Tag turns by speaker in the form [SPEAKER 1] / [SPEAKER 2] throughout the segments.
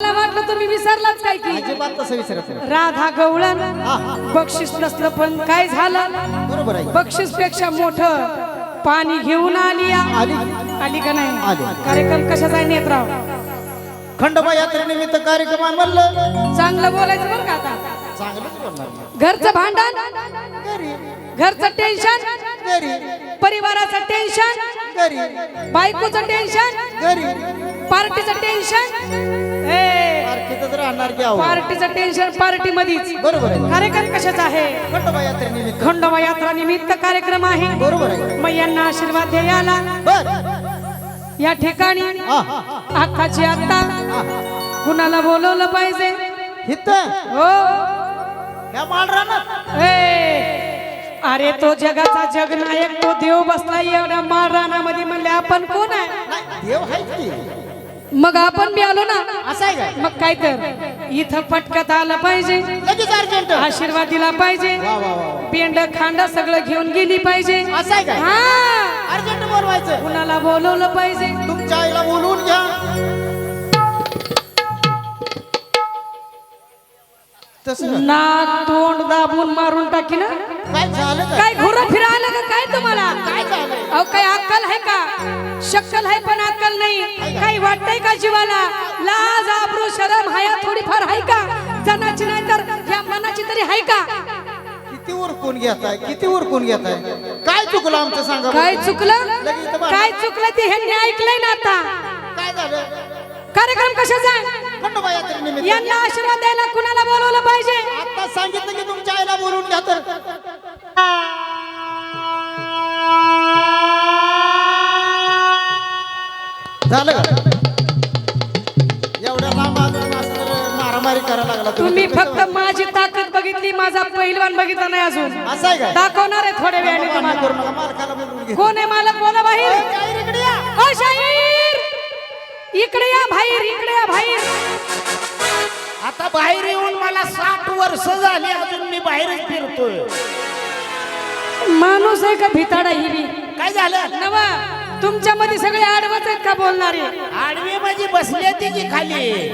[SPEAKER 1] मला वाटलं तुम्ही विसरलाच काय की.
[SPEAKER 2] अजिबात तसं विसरत नाही.
[SPEAKER 1] राधा गवळण. बक्षीस नसलं पण काय झालं?
[SPEAKER 2] बरोबर आहे.
[SPEAKER 1] बक्षीसपेक्षा मोठं पाणी घेऊन आली या.
[SPEAKER 2] आली.
[SPEAKER 1] आली का नाही?
[SPEAKER 2] आली.
[SPEAKER 1] कार्यक्रम कशाचा आहे नेत्राव?
[SPEAKER 2] खंडोबा यात्रेनिमित्त कार्यक्रम आहे म्हणलं.
[SPEAKER 1] चांगलं बोलायचं बरं का आता?
[SPEAKER 2] चांगलंच बोलणार ना.
[SPEAKER 1] घरचं भांडण?
[SPEAKER 2] घरी.
[SPEAKER 1] घरचं टेन्शन
[SPEAKER 2] घरी.
[SPEAKER 1] परिवाराचं टेन्शन
[SPEAKER 2] घरी.
[SPEAKER 1] बायकोचं टेन्शन
[SPEAKER 2] घरी.
[SPEAKER 1] पार्टीचं टेन्शन
[SPEAKER 2] पार्टीतच राहणार की आहो.
[SPEAKER 1] पार्टीचं टेन्शन पार्टी मध्येच
[SPEAKER 2] बरोबर आहे.
[SPEAKER 1] कार्यक्रम कशाचा आहे?
[SPEAKER 2] खंडोबा यात्रेनिमित्त
[SPEAKER 1] खंडोबा यात्रा निमित्त कार्यक्रम आहे.
[SPEAKER 2] बरोबर आहे.
[SPEAKER 1] मग यांना आशीर्वाद द्यायला
[SPEAKER 2] बर.
[SPEAKER 1] या ठिकाणी अक्काची आत्ता कुणाला बोलवलं पाहिजे?
[SPEAKER 2] हित.
[SPEAKER 1] हो.
[SPEAKER 2] या
[SPEAKER 1] अरे तो जगाचा जगनायक तो देव बसला एवढ्या माळ रानामध्ये म्हणले आपण कोण आहे?
[SPEAKER 2] देव आहेच की.
[SPEAKER 1] मग आपण बी आलो ना.
[SPEAKER 2] असं आहे
[SPEAKER 1] मग काय तर इथं फटकत आलं पाहिजे.
[SPEAKER 2] लगेच अर्जंट.
[SPEAKER 1] आशीर्वाद दिला पाहिजे.
[SPEAKER 2] वा वा वा
[SPEAKER 1] पेंड खांड सगळं घेऊन गेली पाहिजे.
[SPEAKER 2] असं आहे
[SPEAKER 1] हा.
[SPEAKER 2] अर्जंट बोलवायचं.
[SPEAKER 1] कुणाला बोलवलं पाहिजे?
[SPEAKER 2] तुमच्या आईला बोलवून घ्या. तसं
[SPEAKER 1] नाक तोंड दाबून मारून टाकी ना.
[SPEAKER 2] काय झालं काय
[SPEAKER 1] काय घोरं फिरायला का काय तुम्हाला?
[SPEAKER 2] काय
[SPEAKER 1] अहो काय अक्कल आहे का? शक्कल आहे पण अक्कल नाही. काही वाटतंय का जीवाला लाज आबरू शरम हाया थोडीफार आहे का? जनाची नाही तर ह्या मनाची तरी आहे का?
[SPEAKER 2] किती उरकून घेताय किती उरकून घेताय? काय चुकलं आमचं सांगा
[SPEAKER 1] काय? चुकलं?
[SPEAKER 2] लगेच इथं बाहेर.
[SPEAKER 1] काय चुकलं ते ह्यांनी ऐकलंय ना आता.
[SPEAKER 2] काय झालं?
[SPEAKER 1] कार्यक्रम कशाचा आहे?
[SPEAKER 2] खंडोबा यात्रेनिमित्त
[SPEAKER 1] यांना आशीर्वाद द्यायला कुणाला बोलवलं पाहिजे?
[SPEAKER 2] आता सांगितलं की तुमच्या आईला बोलवून घ्या तर. झालं का? एवढ्या लांब आलं मास्तर मारामारी करायला लागला
[SPEAKER 1] तुम्ही. फक्त माझी ताकद बघितली माझा पहिलवान बघितला नाही अजून.
[SPEAKER 2] वाटतं? असं आहे काय
[SPEAKER 1] दाखवणार आहे थोड्या वेळाने
[SPEAKER 2] भांडण
[SPEAKER 1] तुम्हाला.
[SPEAKER 2] करू नका, मालकाला बोलवून घे
[SPEAKER 1] कोण आहे मालक? बोला बाहेर.
[SPEAKER 2] काय इकडे या.
[SPEAKER 1] अ, शाहीर इकडे या बाहेर इकडे या बाहेर.
[SPEAKER 3] आता बाहेर येऊन मला साठ वर्ष झाली अजून मी बाहेरच फिरतोय.
[SPEAKER 1] माणूस आहे का भिताडा ही बी
[SPEAKER 3] काय झालं?
[SPEAKER 1] नवा. तुमच्या मध्ये सगळे आडवत आहेत का बोलणारे?
[SPEAKER 3] आडवी माझी बसली ती की खाली.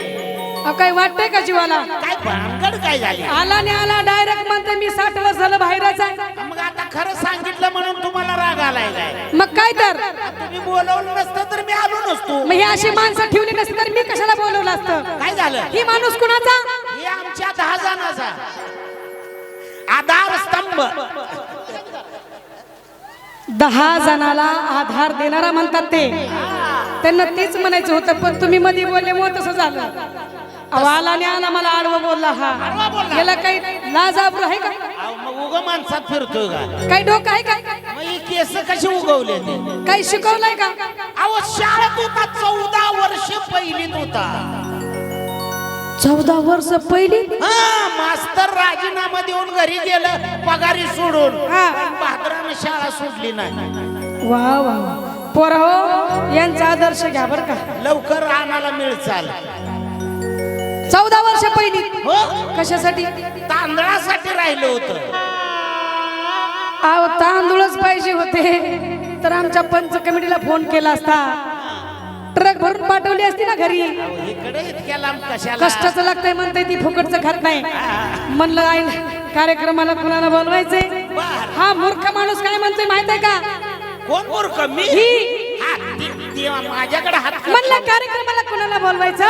[SPEAKER 1] अहो, काय वाटतंय का जीवाला?
[SPEAKER 3] काय भानगड काय झाली?
[SPEAKER 1] आला ने आला डायरेक्ट म्हणते मी साठ वर्ष झालं बाहेरच आहे.
[SPEAKER 3] मग आता खरं सांगितलं म्हणून तुम्हाला राग आलाय काय?
[SPEAKER 1] मग काय तर?
[SPEAKER 3] तुम्ही बोलवलं नसतं तर मी आलो नसतो.
[SPEAKER 1] मग ही अशी माणसं ठेवली नसती तर मी कशाला बोलवलं असतं?
[SPEAKER 3] काय झालं?
[SPEAKER 1] ही माणूस कुणाचा?
[SPEAKER 3] हे आमच्या दहा जणाचा. आधार स्तंभ.
[SPEAKER 1] दहा जणाला आधार देणारा म्हणतात ते. त्यांना तेच म्हणायचं होतं पण तुम्ही मध्ये बोलल्यामुळे तसं झालं. आला ने आला मला आडवं बोलला हा.
[SPEAKER 3] बोलला.
[SPEAKER 1] याला काही लाज आबरू आहे का?
[SPEAKER 3] मग उग माणसात फिरतोय का?
[SPEAKER 1] काही डोकं आहे का?
[SPEAKER 3] मग केस कशी उगवले
[SPEAKER 1] काही शिकवलंय का?
[SPEAKER 3] अहो शाळेत होता चौदा वर्ष पहिलीत होता.
[SPEAKER 1] चौदा वर्ष पहिली?
[SPEAKER 3] हा मास्तर राजीनामा देऊन घरी गेलं पगारी सोडून.
[SPEAKER 1] हा.
[SPEAKER 3] शाळा सोडली नाही.
[SPEAKER 1] वा वा पोर हो यांचा आदर्श घ्या बर का.
[SPEAKER 3] लवकर रानाला मिळ चाल.
[SPEAKER 1] चौदा वर्ष पहिली.
[SPEAKER 3] हो?
[SPEAKER 1] कशासाठी?
[SPEAKER 3] तांदळासाठी राहिलं होतं.
[SPEAKER 1] तांदूळच पाहिजे होते. तर आमच्या पंच कमिटीला फोन केला असता. ट्रक भरून पाठवली असती ना घरी.
[SPEAKER 3] इकडे इतक्या लांब कशाला?
[SPEAKER 1] कष्टाचं लागतंय म्हणते ती फुकटचं खात नाही. म्हणलं आई कार्यक्रमाला कुणाला बोलवायचंय?
[SPEAKER 3] बर.
[SPEAKER 1] हा मूर्ख माणूस काय म्हणतोय माहीत आहे का?
[SPEAKER 3] कोण मूर्ख? मी?
[SPEAKER 1] ही.
[SPEAKER 3] हा, ती- ती माझ्याकडे हात कर.
[SPEAKER 1] म्हणलं कार्यक्रमाला कुणाला बोलवायचं?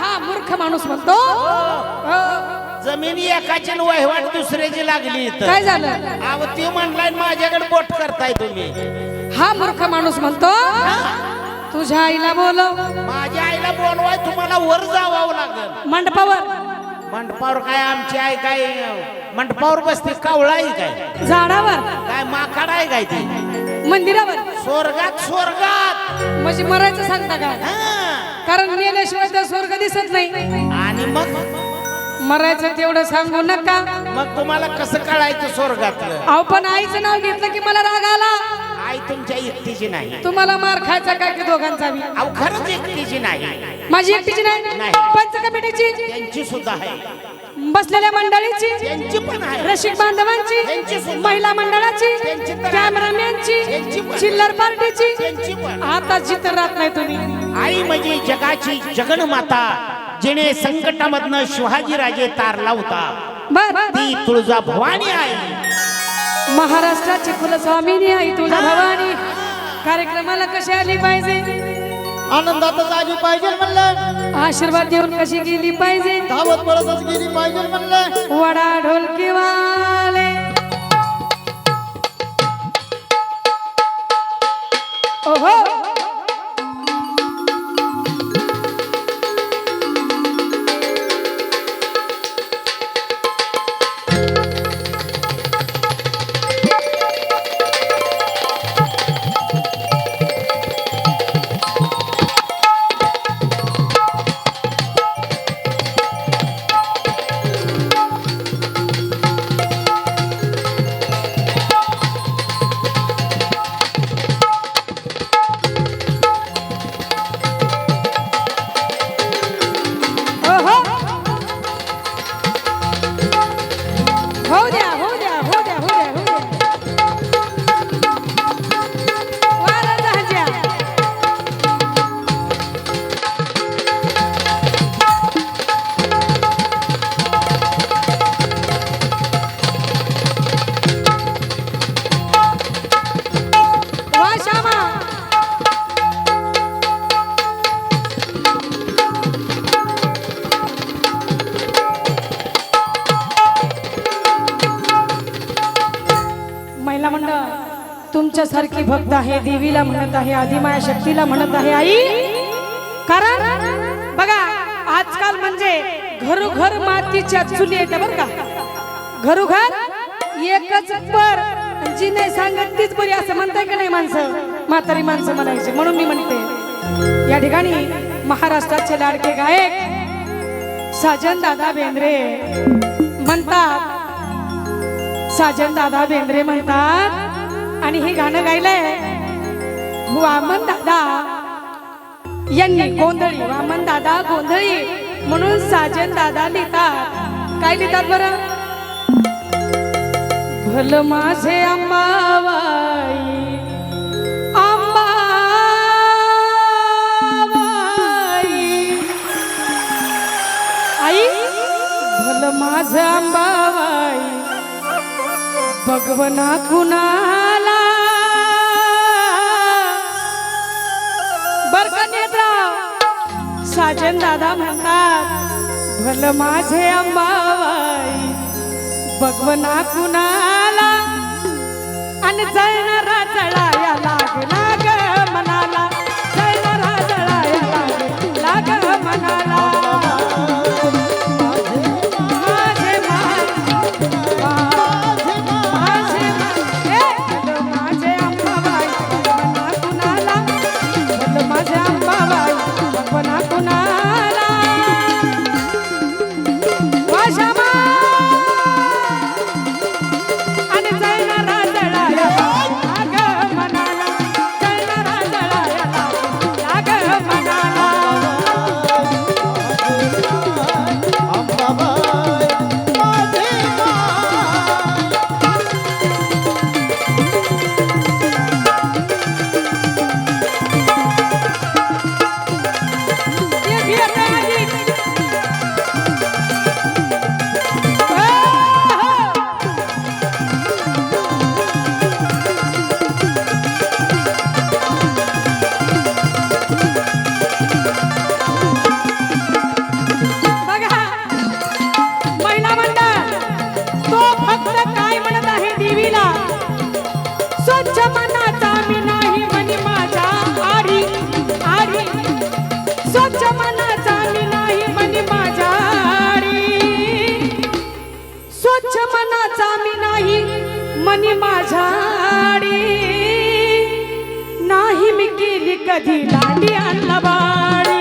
[SPEAKER 1] हा मूर्ख माणूस म्हणतो. हो.
[SPEAKER 3] जमीन एकाची न वहिवाट दुसऱ्याची लागली इथं.
[SPEAKER 1] काय झालं?
[SPEAKER 3] अहो ती म्हणलाय माझ्याकडे बोट करताय तुम्ही.
[SPEAKER 1] हा मूर्ख माणूस म्हणतो? तुझ्या आईला बोलव.
[SPEAKER 3] माझ्या आईला बोलवाय तुम्हाला वर जावावं लागल.
[SPEAKER 1] मंडपावर.
[SPEAKER 3] मंडपावर काय आमची आई काय मंडपावर बसते कावळा आहे काय?
[SPEAKER 1] झाडावर.
[SPEAKER 3] काय माकाड आहे काय ती?
[SPEAKER 1] मंदिरावर.
[SPEAKER 3] स्वर्गात स्वर्गात.
[SPEAKER 1] म्हणजे मरायचं सांगता का?
[SPEAKER 3] हा.
[SPEAKER 1] कारण मेल्याशिवाय तर स्वर्ग दिसत नाही.
[SPEAKER 3] आणि मग?
[SPEAKER 1] मरायचं तेवढं सांगू नका.
[SPEAKER 3] मग तुम्हाला कसं कळायचं स्वर्गातलं?
[SPEAKER 1] अहो पण आईचं नाव घेतलं की मला राग आला.
[SPEAKER 3] आई तुमच्या एकटीची नाही.
[SPEAKER 1] तुम्हाला मार खायचा काय की दोघांचा बी?
[SPEAKER 3] अहो खरंच एकटीची नाही.
[SPEAKER 1] माझी एकटीची नाही?
[SPEAKER 3] नाही.
[SPEAKER 1] पंच कमिटीची
[SPEAKER 3] त्यांची सुद्धा आहे.
[SPEAKER 1] बसलेल्या मंडळीची?
[SPEAKER 3] त्यांची पण आहे.
[SPEAKER 1] रसिक बांधवांची. महिला मंडळाची? कॅमेरामॅनची. चिल्लर पार्टीची?
[SPEAKER 3] त्यांची पण
[SPEAKER 1] आता जिथं राहत नाही तुम्ही.
[SPEAKER 3] आई म्हणजे जगाची जगणमाता जिने संकटामधनं शिवाजी राजे तारला होता ती तुळजा भवानी आहे
[SPEAKER 1] महाराष्ट्राची कुलस्वामिनी आई तुझ्या भवानी कार्यक्रमाला कशी आली पाहिजे?
[SPEAKER 2] आनंदातच आली पाहिजे म्हणलं.
[SPEAKER 1] आशीर्वाद देऊन कशी गेली पाहिजे?
[SPEAKER 2] धावत पळतच गेली पाहिजे म्हणलं.
[SPEAKER 1] वडा ढोलकी वाले भक्त आहे देवीला म्हणत आहे आदिमाया शक्तीला म्हणत आहे आई. कारण बघा आजकाल म्हणजे घरोघर मातीच्या चुली येते बरं का? घरोघर एकच पर. जी नाही सांगत तीच बरी असं म्हणताय का नाही माणसं? म्हातारी माणसं म्हणायची. म्हणून मी म्हणते या ठिकाणी महाराष्ट्राचे लाडके गायक साजन दादा बेंद्रे म्हणतात. साजन दादा बेंद्रे म्हणतात आणि हे गाणं गायलंय वामन दादा यांनी गोंधळी वामन दादा गोंधळी म्हणून साजन दादा लिहितात. काय लिहितात बरं? भल माझे अंबाबाई अंबाबाई. आई भल माझ अंबाबाई भगवना कुणा नेत्राव साजन दादा म्हणतात भल माझे अंबाबाई भगवना कुणाला आणि जळणारा मनी माझ्या नाही मी केली कधी लाडी अन्नबाडी
[SPEAKER 2] नाही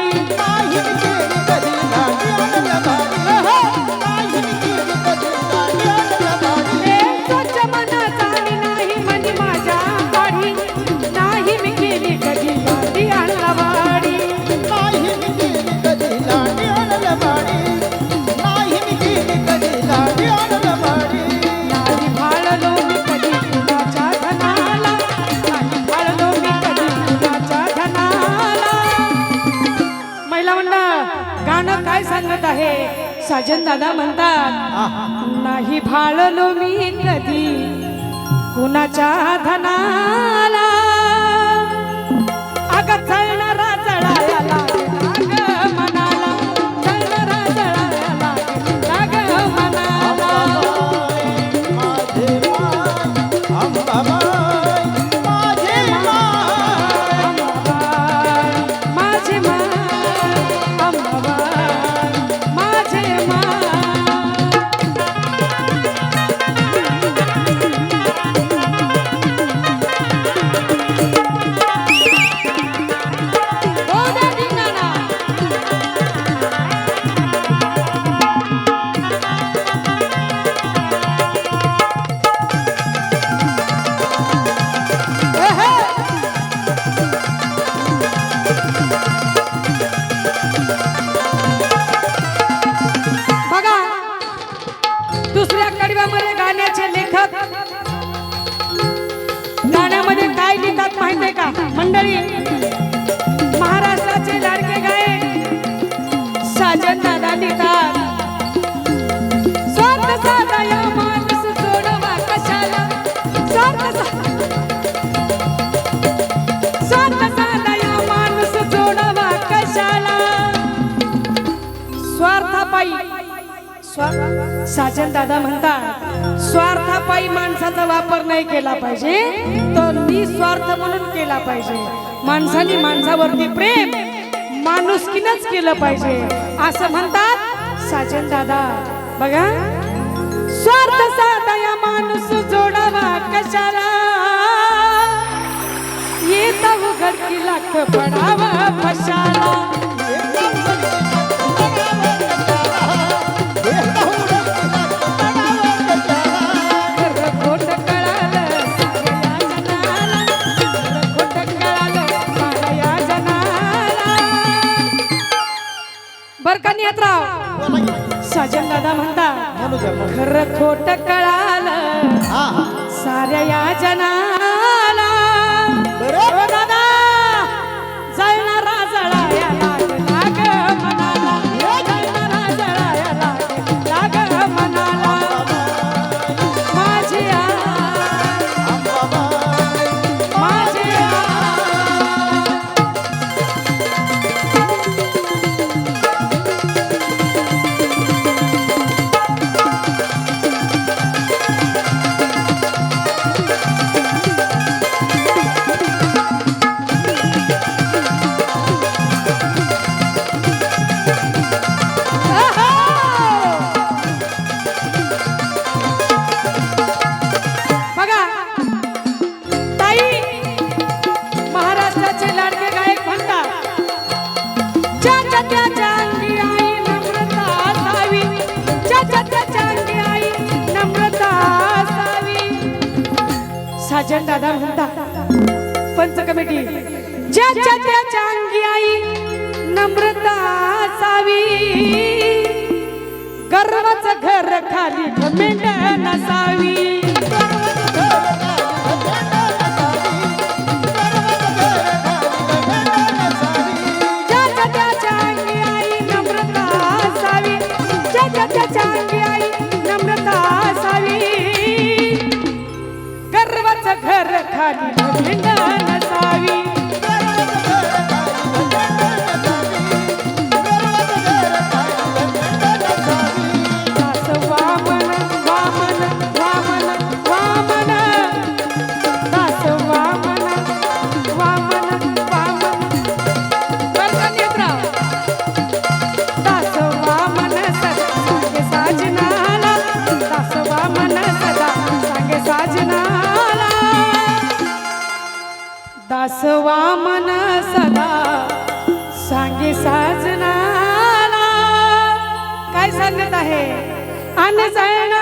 [SPEAKER 1] साजन दादा म्हणतात नाही भाळलो मी कधी कुणाच्या धनाला? साजन दादा स्वार्थ सोडवा कशाला स्वार्थ स्वार्थ सोडवा कशाला स्वार्थापायी साजन दादा म्हणतात स्वार्थापायी माणसाचा वापर नाही केला पाहिजे तो निस्वार्थ म्हणून केला पाहिजे. माणसाने माणसावरती प्रेम माणुसकीनच केलं पाहिजे. असं म्हणतात साजन दादा. बघा. स्वार्थ साधा या माणूस जोडावा कशाला? येता उघडकी लाख पडावा कशाला बर का नेत्राव साजन दादा म्हणता खरं खोट कळालं. साऱ्या या जनाला साजन दादा म्हणतात पंच कमिटी ज्याच्या त्याच्या अंगी आई नम्रता असावी. गर्वाचं घर खाली घमेंड नसावी. वामन सदा सांगे साजनाला. काय सांगत आहे? अन जळणारा